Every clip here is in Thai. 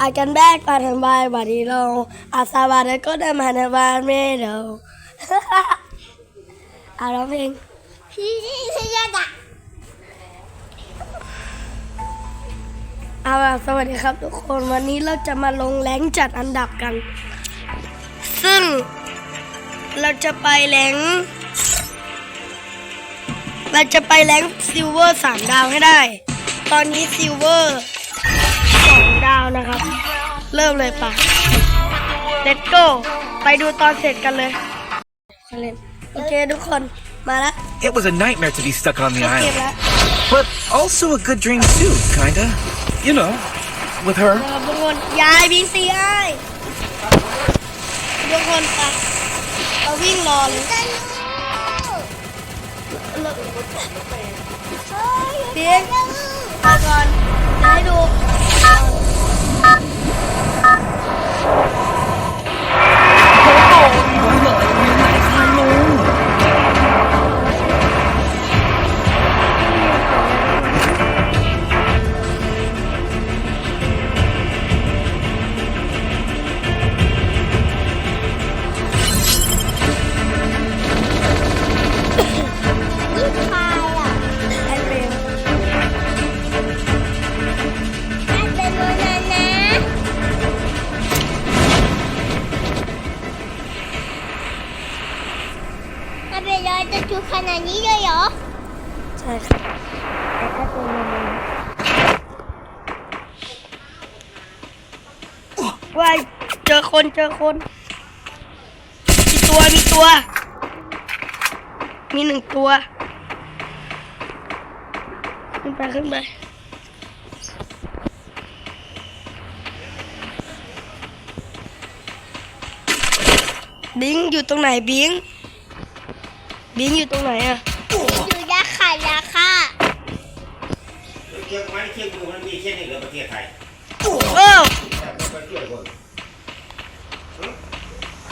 อากันแบกปาทันบายบาดีโลอาซาบาเดก็ได้มาในบ้านไม่เดาอาร้องเพลงพี่ชื่อยาดะเอาล่ะสวัสดีครับทุกคนวันนี้เราจะมาลงแรงจัดอันดับกัน ซึ่งเราจะไปแรงเราจะไปแรงซิลเวอร์สามดาวให้ได้ ตอนนี้ซิลเวอร์สองดาว นะครับ เริ่มเลยปะ Let's go ไปดูตอนเสร็จกันเลยเล่นโอเคทุกคนมาละ It was a nightmare to be stuck on the เก็บ island, แล้ว but also a good dream too, kinda. You know, with her. นะครับทุกคนยายบีซีไอทุกคนไปเราวิ่งรอเลยจะรู้เฮ้ยเพียงไปก่อนเดี๋ยวให้ดู นาดนี้เลยเหรอ ใช่ครับแต่ถ้าเป็นมโมว้ายเจอคนเจอคน มีตัวมีตัว มีหนึ่งตัว ขึ้นไปขึ้นไปบิงอยู่ตรงไหนบิง บิงอยู่ตรงไหนอะอยู่ยาขาดยาค่ะเชือกไม้เชือกมือมันมีเช่นนี้เหลือประเทศไทยโอ้แต่ไม่ไปช่วยคน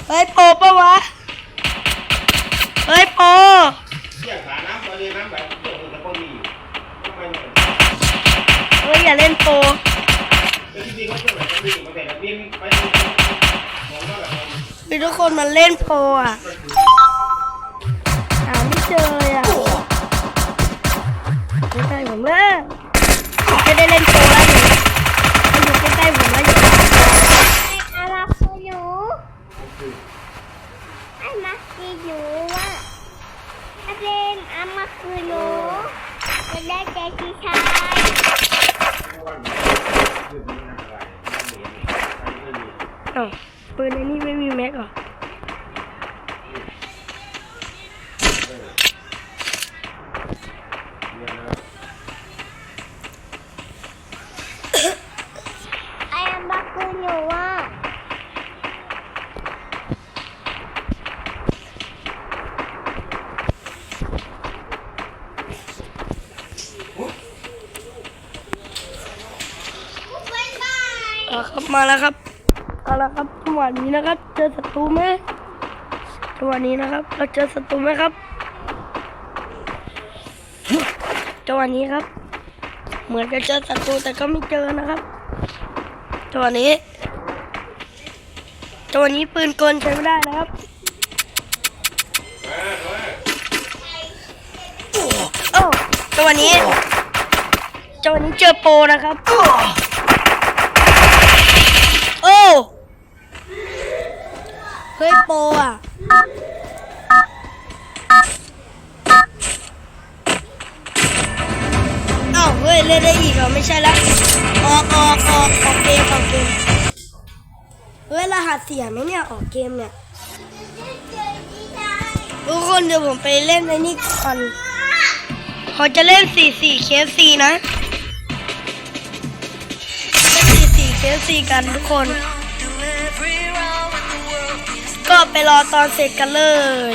เฮ้ยโปปะวะเฮ้ยโปเชือกขาน้ำไปเลยน้ำแบบเชือกมันก็มีทำไมมันเฮ้ยอย่าเล่นโปแต่จริงๆเขาเชือกแบบนี้มันแต่ละบินไปมองว่าแบบมีทุกคนมาเล่นโปอะหาไม่ เจอเลยอะไม่ใช่ผมเลยจะได้เล่นโปแล้วอยู่อยู่ใกล้ๆผมแล้วอยู่ไอ้อามาคือหนูไอ้มาคือหนูอะไอ้เป็นอามาคือหนูจะได้ใจที่ชายอ้าวปืนในนี่ไม่มีแม็กเหรอ มาแล้วครับเอาละครับจังหวะนี้นะครับ เจอศัตรูไหมจังหวะนี้นะครับ เราเจอศัตรูไหมครับจังหวะนี้ครับ เหมือนจะเจอศัตรูแต่ก็ไม่เจอนะครับจังหวะนี้จังหวะนี้ปืนกลใช้ไม่ได้นะครับโอ้จังหวะนี้จังหวะนี้เจอโปรนะครับ โอ้ เฮ้ย โปรอะอ้าเฮ้ยเล่นได้อีกเหรอไม่ใช่ละออกออกออกออกเกมออกเกมเฮ้ยรหัสเสียไหมเนี่ยออกเกมเนี่ยทุกคนเดี๋ยวผมไปเล่นในนี่ก่อนเขาจะเล่น44 KFC นะเล่น44 KFC กันทุกคน ก็ไปรอตอนเสร็จกันเลย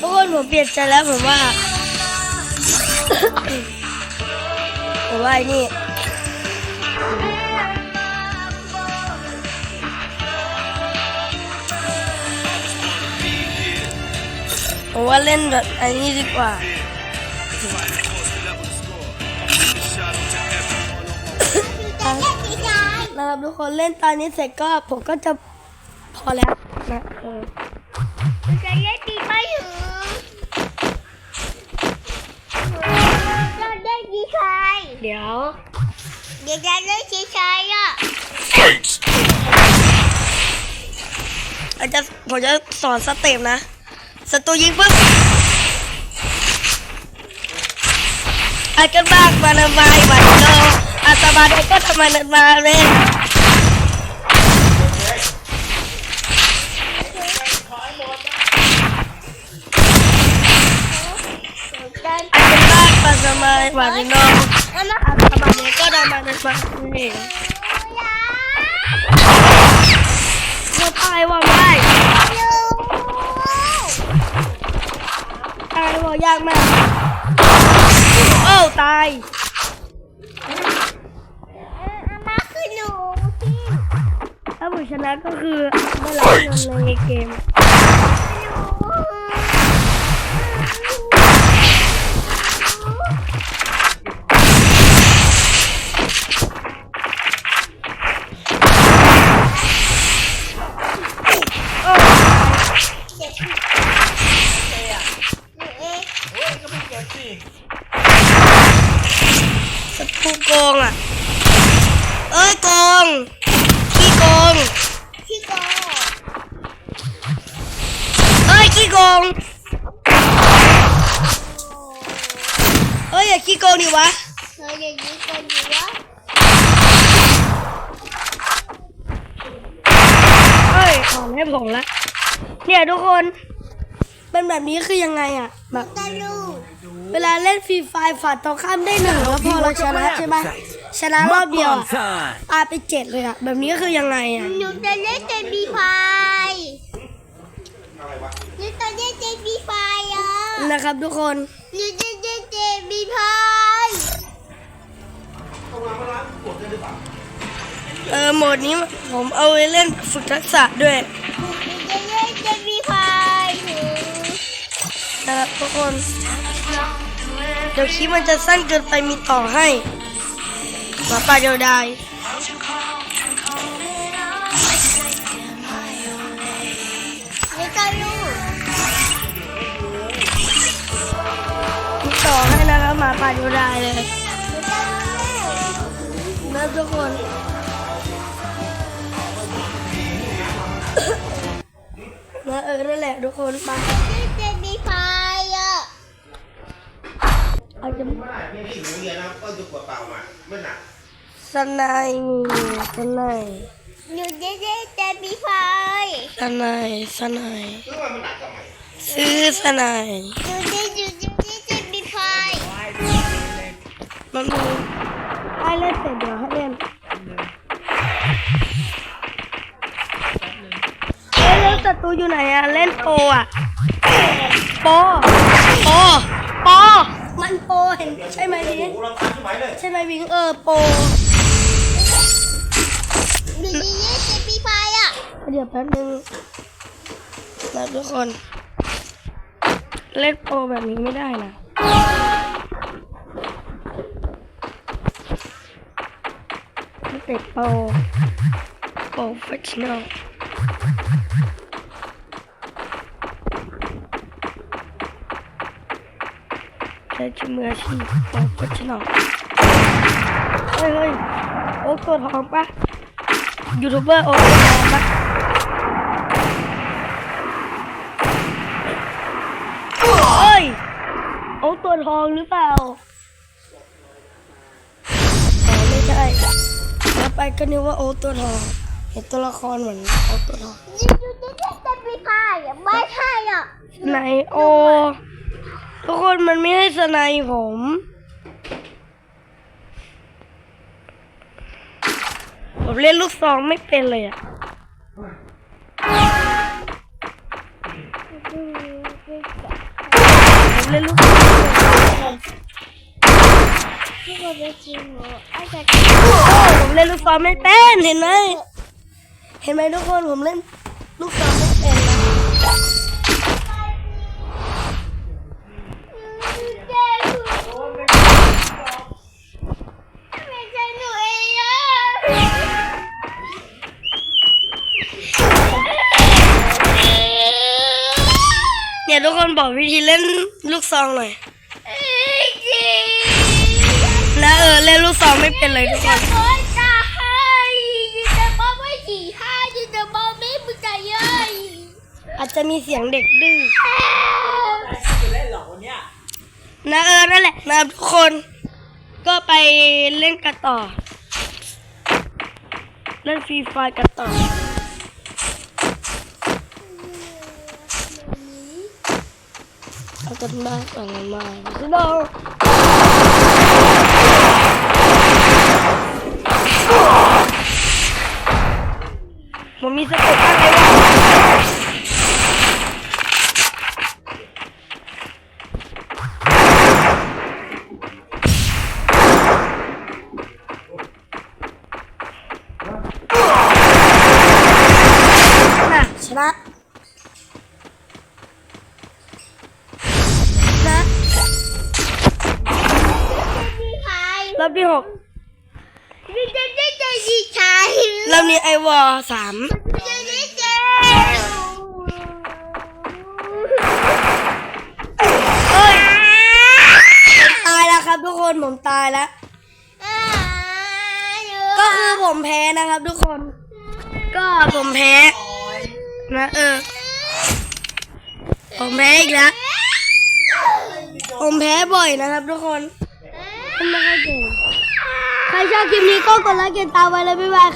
ทุกคนผมเปลี่ยนใจแล้วผมว่าผมว่าอ้นี่ผมว่าเล่นแบบอ้นี่ดีกว่านะครับทุกคนเล่นตอนนี้เสร็จก็ผมก็จะพอแล้ว นะเออจะเล่นปีไปถึงเราได้ดีใครเดี๋ยว เดี๋ยวจะเล่นชีชายอะอาจจะผมจะสอนสเต็ปนะศัตรูยิงปุ๊บอากันบ้างมานามาหวานโลอาตมาเด็กก็ทำมานามาเลย กัน อากันบ้างมานามาหวานโล เอามา อาตมาเด็กก็ทำมานา มาเลยยาเธอตายว่าไม่ลูกตายว่ายากมากโอ้ตายเอามาคือหนูพี่ถ้าผมชนะก็คือได้รับเงินในเกม โกงอะ เอ้ยโกงขี้โกงพี่โกเอ้ยขี้โกงเอ้ยอย่าขี้โกงดิวะเธออย่างนี้คนดีวะเอ้ยถอนให้ผมละเนี่ยทุกคน เป็นแบบนี้คือยังไงอะแบบตาลูกเวลาเล่นฟรีไฟฝัดตรงข้ามได้หนึ่งแล้วพอเราชนะใช่ไหมชนะรอบเดียวอะ time. อาไปเจ็ดเลยอะแบบนี้คือยังไงอะหนูจะเล่นเจมีไฟอะไรวะหนูจะเล่นเจมีไฟอะนะครับทุกคนหนูจะเล่นเจมีไฟต้องมาเมื่อร้านกดได้หรือเปล่าเออโหมดนี้ผมเอาไว้เล่นฝึกทักษะด้วย นะครับทุกคน เดี๋ยวคลิปมันจะสั้นเกินไปมีต่อให้หมาป่าเดียวดายหนูจะลูกมีต่อให้นะครับหมาป่าเดียวดายเลยหนูจะลูกนะทุกคนนะเออนั่นแหละทุกคนมาเล่นเจมีไฟอะ อาจจะไม่ได้นี่นี่หนูเรียนนะก็จะปวดเปล่ามาไม่หนักสนายมีสนายหนูจะเล่นเจมีไฟสนายสนายซื้อมามันหนักทำไมซื้อสนายหนูจะหนูจะเล่นเจมีไฟมันมีให้เล่นเสร็จเดี๋ยวให้เล่นเฮ้ยแล้วศัตรูอยู่ไหนอะเล่นโปรอะโปรโปรโปันโปรเห็นใช่ไหมวิงใช่ไหมวิงเออโปรหนูจะเล่นปีไฟอะเดี๋ยวแป๊บนึงนะทุกคน เล่นโปรแบบนี้ไม่ได้นะไม่นโปรโปรเฟชชั่นอล ใช้ชื่อมืออาชีพโปรเฟชชั่นอลเฮ้ยเฮ้ยโอ้ตัวทองปะยูทูบเบอร์โอ้ตัวทองปะเอ้ยโอ้ตัวทองหรือเปล่าอ๋อไม่ใช่แล้วไปก็นึกว่าโอ้ตัวทอง เห็นตัวละครเหมือนโอ้ตัวทองหนูจะเล่นเจมีไฟอะไม่ใช่อะไหนโอ ทุกคนมันไม่ให้สไนป์ผม ผมเล่นลูกซองไม่เป็นเลยอะผมเล่นลูกซองผมเล่นลูกซองไม่เป็นเห็นไหมเห็นไหมทุกคนผมเล่น ทุกคนบอกวิธีเล่นลูกซองหน่อยเอ้ยจีนะเออเล่นลูกซองไม่เป็นเลยทุกคนอาให้จะบอกไม่จีให้จะบอกไม่บุญใจเย้ยอาจจะมีเสียงเด็กดื้อนะเออนั่นแหละนะทุกคน ก็ไปเล่นกันต่อ เล่นฟรีไฟกันต่อ เอากันมาต่ รรอบที่หกดีใจดีใจดีใจรอบนี้ไอวอสามดีใจดีใจเอ้ยผมตายแล้วครับทุกคนผมตายแล้ว ก็คือผมแพ้นะครับทุกคน ก็ผมแพ้นะเออ ผมแพ้อีกแล้ว ผมแพ้บ่อยนะครับทุกคน ไม่ค่อยเก่งใครชอบคลิปนี้ก็กดไลค์กดติดตามไว้เลยบ๊ายบาย